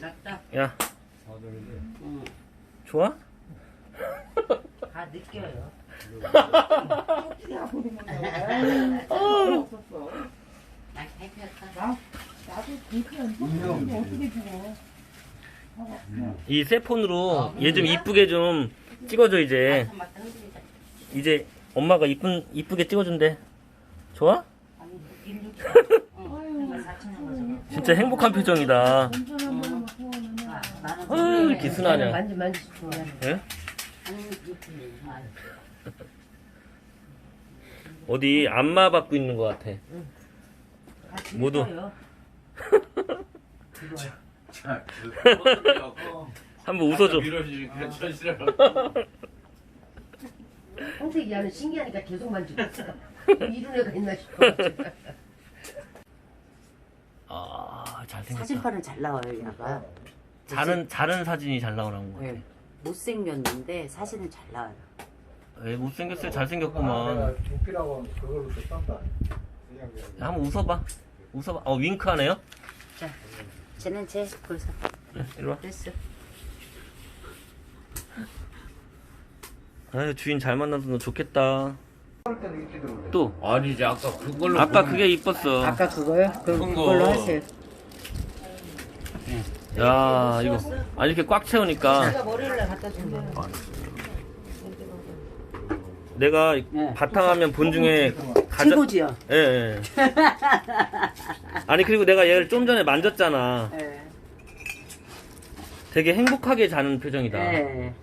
낫다. 야, 응. 좋아? 다 느껴요. 나? 이새 폰으로 얘 좀 이쁘게 좀 찍어줘 이제. 맞다 맞다 흔들리자. 이제 엄마가 이쁜 이쁘게 찍어준대. 좋아? 아니 일육. 응. 4천 원 가져가. 진짜 행복한 표정이다. 아, 나는 아유, 그래. 기순하냐. 만지 만지 좋아. 아, 어디 안마 받고 있는 것 같아. 모두. 자, 한번 웃어줘. 밀어주니까 천실을 홍색이 야는 신기하니까 계속 만지고 있어. 이런 애가 있나 싶어. 아 잘생겼다. 사진판은 잘 나와요, 얘가. 자른 자른 사진이 잘 나오는 거 같아. 네. 못생겼는데 사진은 잘 나와요. 에 못생겼어요. 잘생겼구만. 웃기라고 그걸로 또 싼다. 야, 한번 웃어봐. 웃어봐. 어 윙크하네요. 자, 쟤는 쟤 벌써 네, 이리 와. 됐어. 아유 주인 잘 만나서 너 좋겠다. 또 아니 이제 아까 그걸로 아까 그게 이뻤어. 아까 그거요? 그럼 큰 거. 그걸로 하세요. 야 이거 아 이렇게 꽉 채우니까 내가 머리를 갖다 준 거야. 내가 네. 바탕화면 본 중에 가장 최고지요. 예, 예. 아니 그리고 내가 얘를 좀 전에 만졌잖아. 네. 되게 행복하게 자는 표정이다. 네.